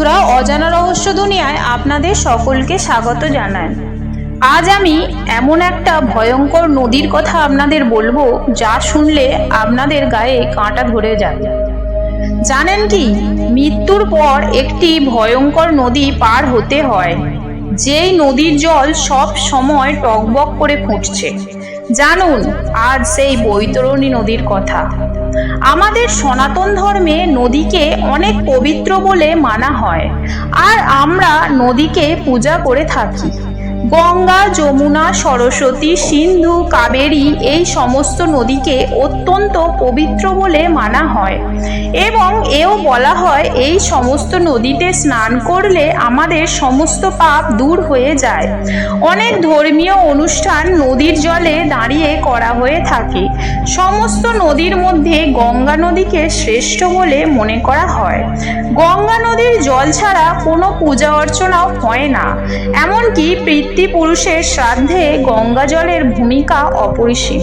বন্ধুরা, অজানা রহস্য দুনিয়ায় আপনাদের সকলকে স্বাগত জানাই। আজ আমি এমন একটা ভয়ঙ্কর নদীর কথা আপনাদের বলব, যা শুনলে আপনাদের গায়ে কাঁটা ধরে যাবে জানেন কি, মৃত্যুর পর একটি ভয়ঙ্কর নদী পার হতে হয়, যেই নদীর জল সব সময় টকবক করে ফুটছে। জানুন আজ সেই বৈতরণী নদীর কথা। আমাদের সনাতন ধর্মে নদীকে অনেক পবিত্র বলে মানা হয়, আর আমরা নদীকে পূজা করে থাকি। গঙ্গা, যমুনা, সরস্বতী, সিন্ধু, কাবেরী এই সমস্ত নদীকে অত্যন্ত পবিত্র বলে মানা হয়। এবং এও বলা হয়, এই সমস্ত নদীতে স্নান করলে আমাদের সমস্ত পাপ দূর হয়ে যায়। অনেক ধর্মীয় অনুষ্ঠান নদীর জলে দাঁড়িয়ে করা হয়ে থাকে। সমস্ত নদীর মধ্যে গঙ্গা নদীকে শ্রেষ্ঠ বলে মনে করা হয়। গঙ্গা নদীর জল ছাড়া কোনো পূজা অর্চনাও হয় না। এমনকি পিতৃপুরুষের শ্রাদ্ধে গঙ্গা জলের ভূমিকা অপরিসীম।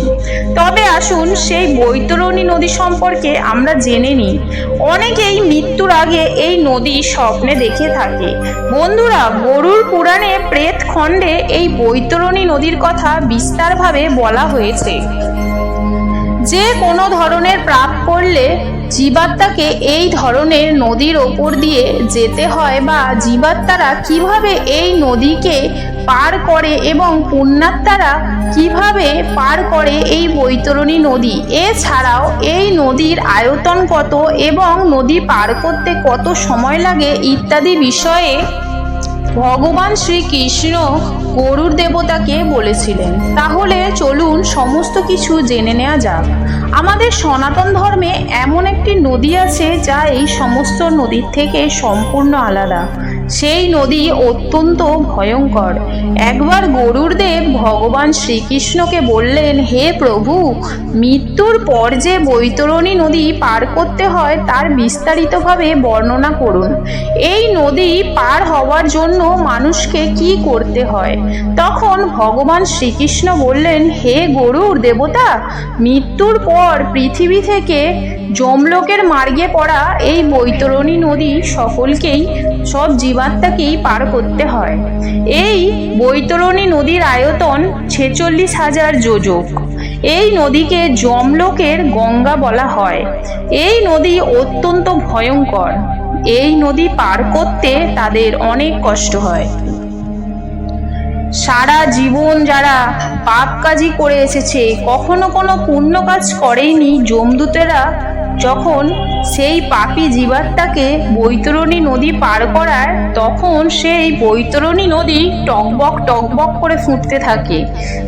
তবে আসুন সেই বৈতরণী নদী সম্পর্কে আমরা জেনে নিই। অনেকেই মৃত্যুর আগে এই নদী স্বপ্নে দেখে থাকে। বন্ধুরা, গরুর পুরাণে প্রেত খণ্ডে এই বৈতরণী নদীর কথা বিস্তারভাবে বলা হয়েছে। যে কোনো ধরনের প্রাপ করলে জীবাত্মাকে এই ধরনের নদীর ওপর দিয়ে যেতে হয় বা জীবাত্মারা কীভাবে এই নদীকে পার করে এবং পুণ্যাত্মারা কীভাবে পার করে এই বৈতরণী নদী? এছাড়াও এই নদীর আয়তন কত এবং নদী পার করতে কত সময় লাগে ইত্যাদি বিষয়ে ভগবান শ্রীকৃষ্ণ গরুর দেবতাকে বলেছিলেন, তাহলে চলুন সমস্ত কিছু জেনে নেওয়া যাক। আমাদের সনাতন ধর্মে এমন একটি নদী আছে যা এই সমস্ত নদীর থেকে সম্পূর্ণ আলাদা। সেই নদী অত্যন্ত ভয়ঙ্কর। একবার গরুর দেব ভগবান শ্রীকৃষ্ণকে বললেন, হে প্রভু, মৃত্যুর পর যে বৈতরণী নদী পার করতে হয়, তার বিস্তারিতভাবে বর্ণনা করুন। এই নদী পার হওয়ার জন্য মানুষকে কি করতে হয়? তখন ভগবান শ্রীকৃষ্ণ বললেন, হে গরুর দেবতা, মৃত্যুর পর পৃথিবী থেকে যমলোকের মার্গে পড়া এই বৈতরণী নদী সকলকেই, সব জীবাত্মাকেই পার করতে হয়। এই বৈতরণী নদীর আয়তন ছেচল্লিশ হাজার যোজক। এই নদীকে যমলোকের গঙ্গা বলা হয়। এই নদী অত্যন্ত ভয়ঙ্কর। এই নদী পার করতে তাদের অনেক কষ্ট হয়। সারা জীবন যারা পাপ কাজই করে এসেছে কখনো কোনো পুণ্য কাজ করেনি যমদূতেরা যখন সেই পাপি জীবাত্মাকে বৈতরণী নদী পার করায় তখন সেই বৈতরণী নদী টকবক টকবক করে ফুটতে থাকে।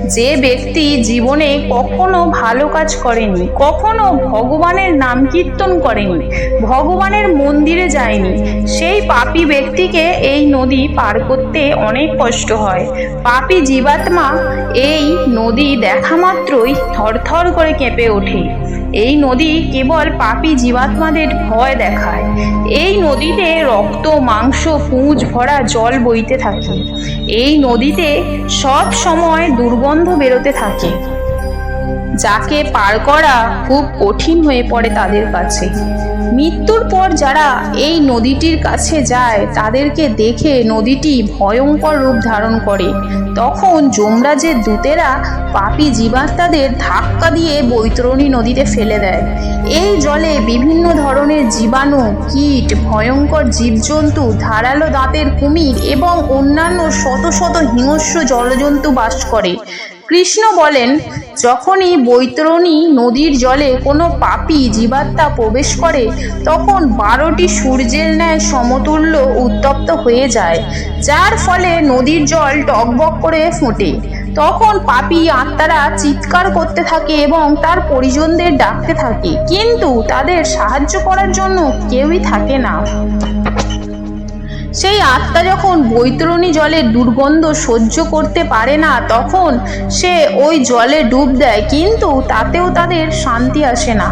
যে ব্যক্তি জীবনে কখনো ভালো কাজ করেনি, কখনো ভগবানের নাম কীর্তন করেনি, ভগবানের মন্দিরে যায়নি, সেই পাপি ব্যক্তিকে এই নদী পার করতে অনেক কষ্ট হয়। পাপি জীবাত্মা এই নদী দেখা মাত্রই থরথর করে কেঁপে ওঠে। এই নদী কেবল পাপি জীবাত্মাদের ভয় দেখায়। এই নদীতে রক্ত, মাংস, পুঁজ ভরা জল বইতে থাকে। এই নদীতে সব সময় দুর্গন্ধ বেরোতে থাকে। যাকে পার করা খুব কঠিন হয়ে পড়ে তাদের কাছে। মৃত্যুর পর যারা এই নদীটির কাছে যায়, তাদেরকে দেখে নদীটি ভয়ঙ্কর রূপ ধারণ করে। তখন যমরাজের দূতেরা পাপি জীবাত্মাদের ধাক্কা দিয়ে বৈতরণী নদীতে ফেলে দেয়। এই জলে বিভিন্ন ধরনের জীবাণু, কীট, ভয়ঙ্কর জীবজন্তু, ধারালো দাঁতের কুমির এবং অন্যান্য শত শত হিংস্র জলজন্তু বাস করে। কৃষ্ণ বলেন, যখনই বৈতরণী নদীর জলে কোনো পাপি জীবাত্মা প্রবেশ করে, তখন বারোটি সূর্যের ন্যায় সমতুল্য উত্তপ্ত হয়ে যায়, যার ফলে নদীর জল টকবক করে ফোটে। তখন পাপি আত্মারা চিৎকার করতে থাকে এবং তার পরিজনদের ডাকতে থাকে। কিন্তু তাদের সাহায্য করার জন্য কেউই থাকে না। সেই আত্মা যখন বৈতরণী জলের দুর্গন্ধ সহ্য করতে পারে না, তখন সে ওই জলে ডুব দেয়, কিন্তু তাতেও তাদের শান্তি আসে না।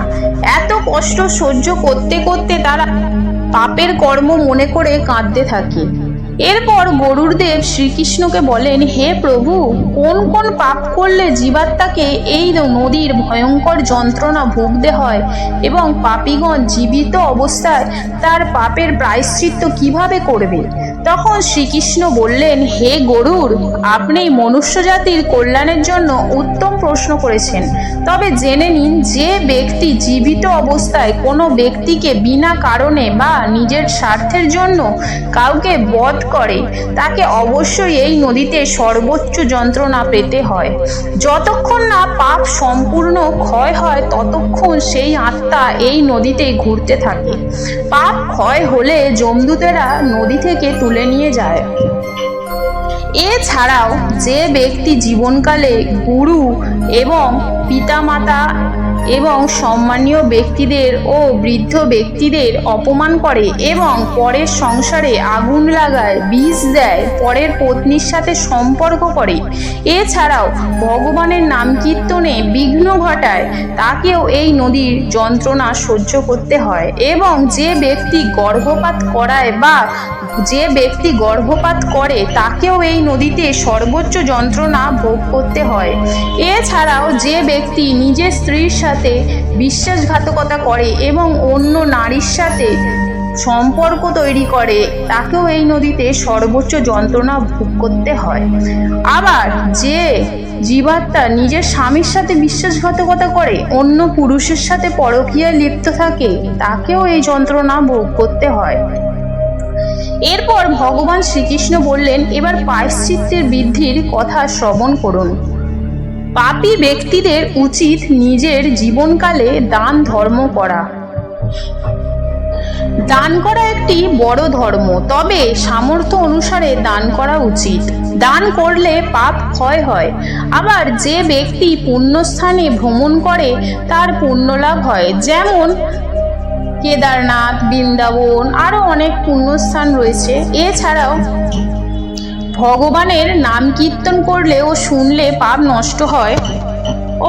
এত কষ্ট সহ্য করতে করতে তারা পাপের কর্ম মনে করে কাঁদতে থাকে। এরপর গরুড়দেব শ্রীকৃষ্ণকে বলেন, হে প্রভু, কোন কোন পাপ করলে জীবাত্মাকে এই নদীর ভয়ঙ্কর যন্ত্রণা ভুগতে হয় এবং পাপিগণ জীবিত অবস্থায় তার পাপের প্রায়শ্চিত্ত কীভাবে করবে? তখন শ্রীকৃষ্ণ বললেন, হে গরুর, আপনি মনুষ্য জাতির কল্যাণের জন্য উত্তম প্রশ্ন করেছেন। তবে জেনে নিন, যে ব্যক্তি জীবিত অবস্থায় কোনো ব্যক্তিকে বিনা কারণে বা নিজের স্বার্থের জন্য কাউকে বধ করে, তাকে অবশ্যই এই নদীতে সর্বোচ্চ যন্ত্রণা পেতে হয়। যতক্ষণ না পাপ সম্পূর্ণ ক্ষয় হয়, ততক্ষণ সেই আত্মা এই নদীতে ঘুরতে থাকে। পাপ ক্ষয় হলে জমদূতেরা নদী থেকে তুলে নিয়ে যায়। এছাড়াও যে ব্যক্তি জীবনকালে গুরু এবং পিতামাতা এবং সম্মানীয় ব্যক্তিদের ও বৃদ্ধ ব্যক্তিদের অপমান করে এবং পরের সংসারে আগুন লাগায়, বিষ দেয়, পরের পত্নীর সাথে সম্পর্ক করে, এছাড়াও ভগবানের নাম কীর্তনে বিঘ্ন ঘটায়, তাকেও এই নদীর যন্ত্রণা সহ্য করতে হয় এবং যে ব্যক্তি গর্ভপাত করায় বা যে ব্যক্তি গর্ভপাত করে, তাকেও এই নদীতে সর্বোচ্চ যন্ত্রণা ভোগ করতে হয়। এছাড়াও যে ব্যক্তি নিজের স্ত্রীর সাথে বিশ্বাসঘাতকতা করে এবং অন্য নারীর সাথে সম্পর্ক তৈরি করে, তাকেও এই নদীতে সর্বোচ্চ যন্ত্রণা ভোগ করতে হয়। আবার যে জীবাত্মা নিজের স্বামীর সাথে বিশ্বাসঘাতকতা করে, অন্য পুরুষের সাথে পরকীয়ায় লিপ্ত থাকে, তাকেও এই যন্ত্রণা ভোগ করতে হয়। এরপর ভগবান শ্রীকৃষ্ণ বললেন, এবার পায়শ্চিত্তের বৃদ্ধির কথা শ্রবণ করুন। পাপী ব্যক্তিদের উচিত নিজের জীবনকালে দান ধর্ম করা। দান করা একটি বড় ধর্ম, তবে সামর্থ্য অনুসারে দান করা উচিত। দান করলে পাপ ক্ষয় হয়। আবার যে ব্যক্তি পুণ্যস্থানে ভ্রমণ করে, তার পুণ্য লাভ হয়। যেমন কেদারনাথ, বৃন্দাবন আরও অনেক পুণ্যস্থান রয়েছে। এছাড়াও ভগবানের নাম কীর্তন করলে ও শুনলে পাপ নষ্ট হয়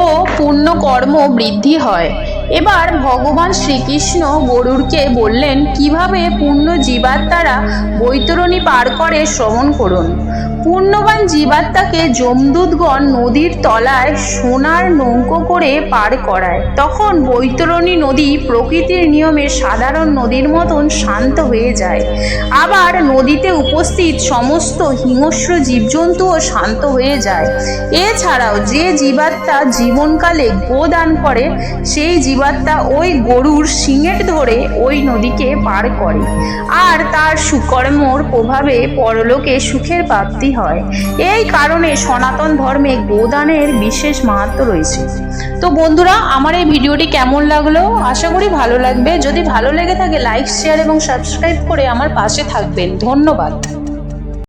ও পুণ্যকর্ম বৃদ্ধি হয়। এবার ভগবান শ্রীকৃষ্ণ গরুরকে বললেন, কীভাবে পুণ্য জীবাত্মারা বৈতরণী পার করে শ্রবণ করুন? পূর্ণবান জীবাত্মাকে যমদূতগণ নদীর তলায় সোনার নৌকো করে পার করায়। তখন বৈতরণী নদী প্রকৃতির নিয়মে সাধারণ নদীর মতন শান্ত হয়ে যায়। আবার নদীতে উপস্থিত সমস্ত হিংস্র জীবজন্তুও শান্ত হয়ে যায়। এছাড়াও যে জীবাত্মা জীবনকালে গোদান করে, সেই জীবাত্মা ওই গরুর শিঙের ধরে ওই নদীকে পার করে। আর তার সুকর্মর প্রভাবে পরলোকে সুখের প্রাপ্তি হয়। এই কারণে সনাতন ধর্মে গোদানের বিশেষ মাহাত্ম রয়েছে। তো বন্ধুরা, আমার এই ভিডিওটি কেমন লাগল? আশা করি ভালো লাগবে। যদি ভালো লেগে থাকে লাইক শেয়ার এবং সাবস্ক্রাইব করে আমার পাশে থাকবেন। ধন্যবাদ।